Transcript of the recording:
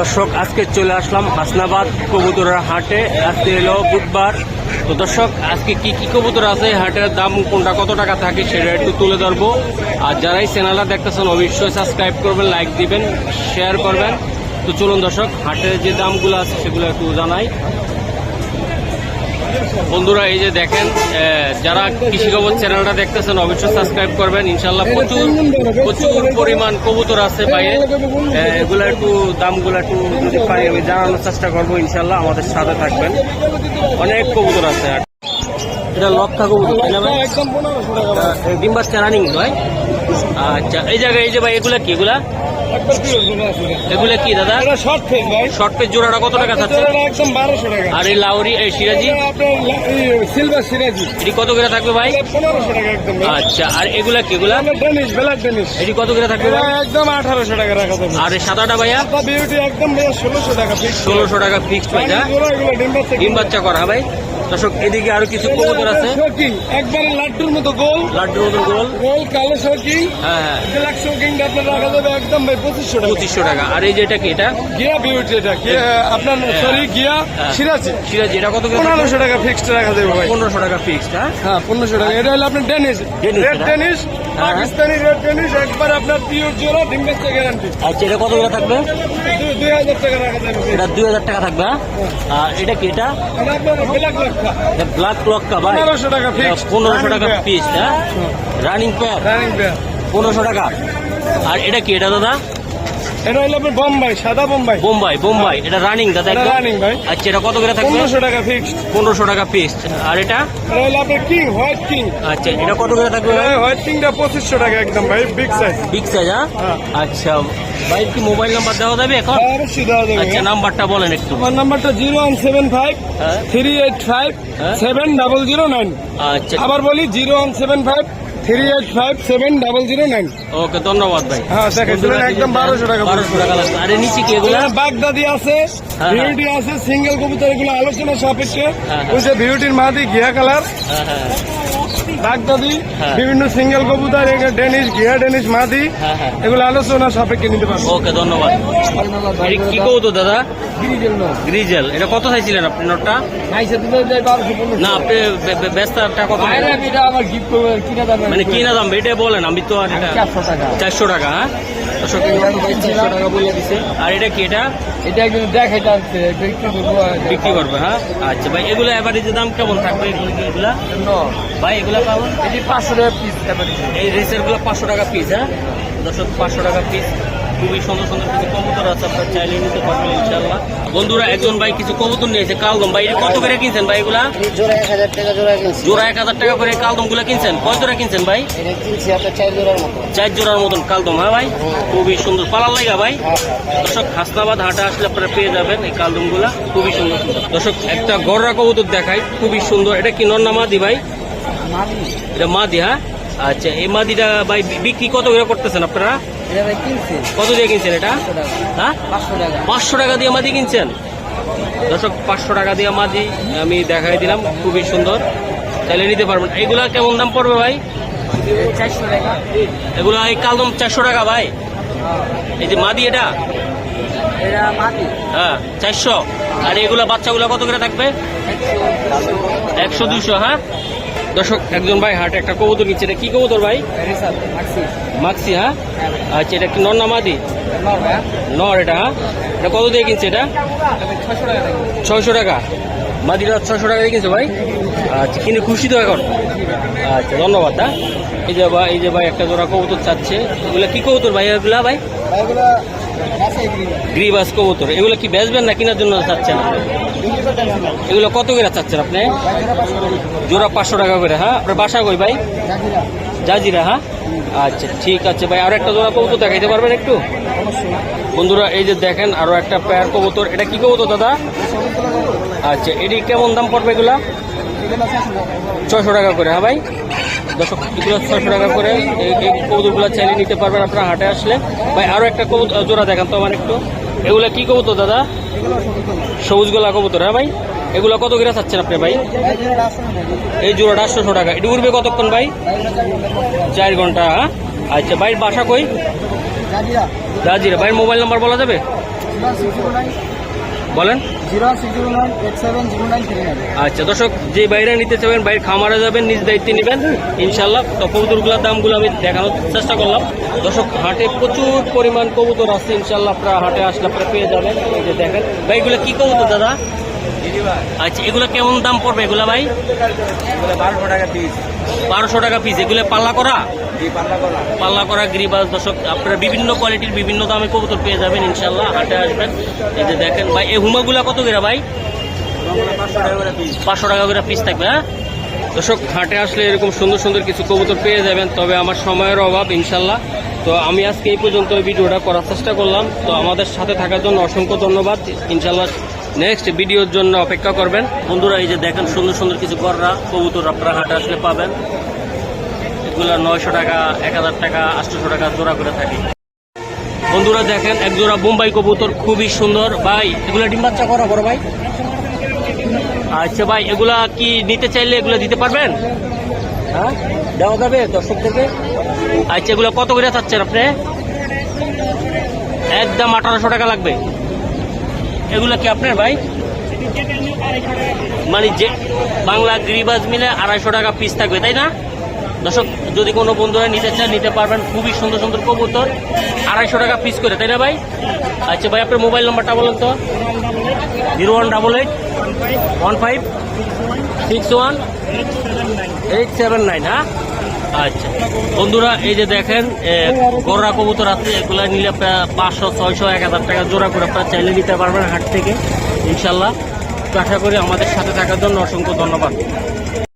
দর্শক, আজকে চলে আসলাম হাসনাবাদ কবুতরের হাটে। আজকে এলো বুধবার। তো দর্শক, আজকে কি কি কবুতর আছে? হাটের দাম কোনটা, কত টাকা থাকে সেটা একটু তুলে ধরবো। আর যারাই চ্যানেলটা দেখতেছেন, অবশ্যই সাবস্ক্রাইব করবেন লাইক দিবেন শেয়ার করবেন। তো চলুন দর্শক, হাটের যে দামগুলো আছে সেগুলো একটু জানাই। বন্ধুরা এই যে দেখেন যারা কৃষি খবর চ্যানেলটা দেখতেছেন অবশ্যই সাবস্ক্রাইব করবেন। ইনশাল্লাহ প্রচুর প্রচুর পরিমাণ কবুতর আছে বাইরে। এগুলো একটু দামগুলো একটু যদি পাই আমি জানানোর চেষ্টা করব ইনশাল্লাহ আমাদের সাথে থাকবেন। অনেক কবুতর আছে। এটা লক্ষা কবুতর তাই না ভাই? একদম পনেরোশো টাকা ভাই। আহ, ডিম বাচ্চা রানিং ভাই আচ্ছা এই জায়গায় এই যে ভাই এগুলা কি এগুলা? এগুলা কি দাদা? শর্ট ফেস ভাই। শর্ট পেজ জোড়াটা কত টাকা থাকছে একদম বারোশো টাকা। আর এই লাউরি এই সিরাজি? সিলভার সিরাজি। এটি কত করে থাকবে ভাই? পনেরোশো টাকা একদম আচ্ছা আর এগুলা কি এগুলা? ডেনিশ ব্ল্যাক ডেনিশ এটি কত করে থাকবে ভাই? একদম আঠারোশো টাকা রাখা যাবে। আর এই সাদাটা ভাইয়া? বিউটি একদম ষোলোশো টাকা ফিক্স ষোলোশো টাকা ফিক্সড ভাই হ্যাঁ ডিম বাচ্চা ডিম বাচ্চা করা ভাই? দর্শক এদিকে আরও কিছু কবুতর আছে। একবারে লাড্ডুর মতো গোল। লাড্ডুর মতন গোল। গোল কালো শৌকিং হ্যাঁ হ্যাঁ। ব্ল্যাক শৌকিং আপনার রাখা যাবে একদম ভাই পঁচিশশো টাকা। পঁচিশশো টাকা। আর এই যে এটা কি এটা? গিয়া বিউটি এটা গিয়া আপনার সরি গিয়া হ্যাঁ। সিরাজি। সিরাজি এটা কত পনেরোশো টাকা ফিক্সড রাখা যাবে ভাই। পনেরোশো টাকা ফিক্সড হ্যাঁ? হ্যাঁ পনেরোশো টাকা। এটা হলো আপনার ডেনিস রেড? ডেনিস হ্যাঁ। পাকিস্তানি রেড ডেনিস একবার আপনার পিওর জোড়া ডিম বাচ্চা গ্যারান্টি আচ্ছা এটা কত করে থাকবে? এটা দুই হাজার টাকা থাকবে হ্যাঁ? আর এটা কি এটা? ব্ল্যাক লক্কা ভাই। পনেরোশো টাকা ফিক্সড পিস হ্যাঁ? রানিং পেয়ার পনেরোশো টাকা। আর এটা কি এটা দাদা? এটা হলো আপনার বোম্বাই সাদা বোম্বাই বোম্বাই বোম্বাই এটা রানিং দাদা একদম? ভাই। আচ্ছা এটা কত করে থাকবে? পনেরোশো টাকা ফিক্সড পনেরোশো টাকা পিস আর এটা? এটা হলো আপনার কিং হোয়াইট কিং আচ্ছা এটা কত করে থাকবে ভাই? হোয়াইট কিংটা পঁচিশশো টাকা একদম ভাই বিগ সাইজ বিগ সাইজ হ্যাঁ? হ্যাঁ। আচ্ছা ভাই কি মোবাইল নাম্বার দেওয়া যাবে এখন? অবশ্যই দেওয়া যাবে। আচ্ছা নাম্বারটা বলেন একটু। আমার নাম্বারটা জিরো ওয়ান সেভেন ফাইভ হ্যাঁ। থ্রি এইট ফাইভ হ্যাঁ। Seven double zero nine. আচ্ছা। আবার বলি zero one seven five three eight five seven double zero nine. Okay ধন্যবাদ ভাই। হ্যাঁ দেখাইছিলেন একদম বারোশো টাকা বারোশো টাকা লাগবে আরে নিচে কি এগুলা? বাগদাদি আছে হ্যাঁ, বিউটি আছে সিঙ্গেল কবুতর এগুলো আলোচনা সাপেক্ষে। হ্যাঁ। ওই যে বিউটির মাদি ঘিয়া কালার। হ্যাঁ হ্যাঁ। বাগদাদি? হ্যাঁ। বিভিন্ন সিঙ্গেল কবুতর এখানে ডেনিশ ঘিয়া ডেনিশ মাদি হ্যাঁ হ্যাঁ। এগুলো আলোচনা সাপেক্ষে নিতে পারব। ওকে ধন্যবাদ। কি কৌতো দাদা? গ্রিজেল এটা কত চাইছিলেন আপনি নোটটা? না আপনি ব্যস্তাটা কত? মানে কি না দাম এটা বলেন আমি তো আর এটা চারশো টাকা হ্যাঁ? চারশো টাকা বলে দিছে। আর এটা কি এটা? এটা একদম দেখাই যাচ্ছে বিক্রি করবে হ্যাঁ? আচ্ছা ভাই এগুলো অ্যাভারেজের দাম কেমন থাকবে এগুলো কি এগুলা? ভাই এগুলা পাবেন এটি পাঁচশো টাকা পিস এই রেসেরগুলো পাঁচশো টাকা পিস হ্যাঁ? দশ পাঁচশো টাকা পিস খুবই সুন্দর সুন্দর কিছু কবুতর আছে আপনার চাইলে নিতে পারবেন ইনশাল্লাহ বন্ধুরা একজন ভাই কিছু কবুতর নিয়েছে কালদম ভাই কত করে কিনছেন ভাই এগুলা? জোড়া এক হাজার টাকা জোড়া কিনছি। জোড়া এক হাজার টাকা করে কালদমগুলা কিনছেন? কয় জোড়া কিনছেন ভাই? কিনছি আপনার চার জোড়ার মতো। চার জোড়ার মতন কালদম হ্যাঁ ভাই? খুবই সুন্দর। পালার লাগা ভাই? হ্যাঁ, দর্শক হাসনাবাদ হাটে আসলে আপনারা পেয়ে যাবেন এই কালদমগুলা খুবই সুন্দর দর্শক একটা গররা কবুতর দেখাই খুবই সুন্দর। এটা কি নন্না মাদি ভাই? এটা মাদি হ্যাঁ? আচ্ছা এই মাদিটা ভাই বিক্রি কত করে করতেছেন আপনারা? কত দিয়ে কিনছেন এটা? হ্যাঁ? পাঁচশো টাকা। দিয়ে মাদি কিনছেন? দর্শক পাঁচশো টাকা দিয়ে মাদি আমি দেখাই দিলাম খুবই সুন্দর। তাহলে নিতে পারবেন। এগুলা কেমন দাম পড়বে ভাই? চারশো টাকা। এগুলো এই কালদম চারশো টাকা ভাই। এই যে মাদি এটা? এটা হ্যাঁ চারশো। আর এগুলা বাচ্চাগুলো কত করে থাকবে? একশো দুশো হ্যাঁ? দর্শক একজন ভাই হাটে একটা কবুতর নিচ্ছে। এটা কি কবুতর ভাই? মাক্সি। হ্যাঁ? আচ্ছা এটা কি নন্না মাদি? নর এটা হ্যাঁ? এটা কত দিয়ে কিনছে এটা? ছয়শো টাকা মাদিটা ছয়শো টাকা দিয়ে কিনছে ভাই? আচ্ছা কিনে খুশি তো এখন? আচ্ছা ধন্যবাদ হ্যাঁ? এই যে ভাই এই যে ভাই একটা জোড়া কবুতর চাচ্ছে। এগুলা কি কবুতর ভাই? এগুলা ভাই? গ্রিবাস কবুতর। এগুলো কি বেচবেন না কেনার জন্য চাচ্ছেন এগুলো কত করে চাচ্ছেন আপনি? জোড়া পাঁচশো টাকা করে হ্যাঁ? আপনার বাসা কই ভাই? জাজিরা হ্যাঁ? আচ্ছা ঠিক আছে ভাই। আর একটা জোড়া কবুতর দেখাইতে পারবেন একটু? বন্ধুরা, এই যে দেখেন, আরও একটা পেয়ার কবুতর। এটা কি কবুতর, দাদা? আচ্ছা এটি কেমন দাম পড়বে এগুলা? ছয়শো টাকা করে হ্যাঁ ভাই? দর্শক ছয়শো টাকা করে এই কবুতরগুলো চাইলে নিতে পারবেন আপনার হাটে আসলে। ভাই আরও একটা কবুতর জোড়া দেখান তো আমার একটু। এগুলা কি কবুতর, দাদা? সবুজ গোলা কবুতর হ্যাঁ ভাই? এগুলো কত করে চাচ্ছেন আপনি ভাই? এই জোড়াটা আটশোশো টাকা। এটি উঠবে কতক্ষণ ভাই? চার ঘণ্টা হ্যাঁ? আচ্ছা ভাই বাসা কই? জাজিরা ভাইয়ের মোবাইল নাম্বার বলা যাবে? বলেন। Zero six zero nine eight seven zero nine three nine. আচ্ছা দর্শক যে বাইরে নিতে চাবেন বাইরে খামারে যাবেন নিজ দায়িত্বে নেবেন ইনশাল্লাহ কবুতরগুলোর দামগুলো আমি দেখানোর চেষ্টা করলাম। দর্শক হাটে প্রচুর পরিমাণ কবুতর আছে ইনশাল্লাহ আপনারা হাটে আসলে আপনারা পেয়ে যাবেন। এই যে দেখেন বাইকগুলো কি কবুতর দাদা? আচ্ছা এগুলো কেমন দাম পড়বে এগুলা ভাই? বারোশো টাকা পিস বারোশো টাকা পিস এগুলো পাল্লা করা? পাল্লা করা। গিরিবাস দর্শক আপনারা বিভিন্ন কোয়ালিটির বিভিন্ন দামে কবুতর পেয়ে যাবেন ইনশাল্লাহ হাটে আসবেন। এই যে দেখেন ভাই এই হুমাগুলা কত করে ভাই? পাঁচশো টাকা করে পিস থাকবে হ্যাঁ? দর্শক হাটে আসলে এরকম সুন্দর সুন্দর কিছু কবুতর পেয়ে যাবেন তবে আমার সময়ের অভাব ইনশাল্লাহ তো আমি আজকে এই পর্যন্ত ভিডিওটা করার চেষ্টা করলাম। তো আমাদের সাথে থাকার জন্য অসংখ্য ধন্যবাদ। ইনশাল্লাহ নেক্সট ভিডিওর জন্য অপেক্ষা করবেন। বন্ধুরা, এই যে দেখেন সুন্দর সুন্দর কিছু গররা কবুতর আপনারা হাটে আসলে পাবেন। এগুলো নয়শো টাকা, এক হাজার টাকা আটশোশো টাকা জোড়া করে থাকে। বন্ধুরা, দেখেন এক জোড়া বোম্বাই কবুতর, খুবই সুন্দর। ভাই, এগুলো ডিম বাচ্চা করা, বড় ভাই। আচ্ছা ভাই, এগুলা কি নিতে চাইলে এগুলো দিতে পারবেন? হ্যাঁ? দেওয়া যাবে দর্শকদেরকে? আচ্ছা এগুলো কত করে চাচ্ছেন আপনি? একদম আঠারোশো টাকা লাগবে। এগুলো কি আপনার ভাই? মানে যে বাংলা গিরিবাজ মিলে আড়াইশো টাকা পিস থাকবে, তাই না? দর্শক, যদি কোনো বন্ধুরা নিতে চান, নিতে পারবেন। খুবই সুন্দর সুন্দর কবুতর, আড়াইশো টাকা পিস করে, তাই না ভাই? আচ্ছা ভাই, আপনার মোবাইল নাম্বারটা বলুন তো। Zero one double eight, one five, six one, eight seven nine হ্যাঁ? আচ্ছা। বন্ধুরা, এই যে দেখেন গোড়া কবুতর আছে, এগুলো নিলে পাঁচশো, ছয়শো, এক হাজার টাকা জোড়া করে আপনারা চাইলে নিতে পারবেন হাট থেকে, ইনশাল্লাহ। আশা করি আমাদের সাথে থাকার জন্য অসংখ্য ধন্যবাদ।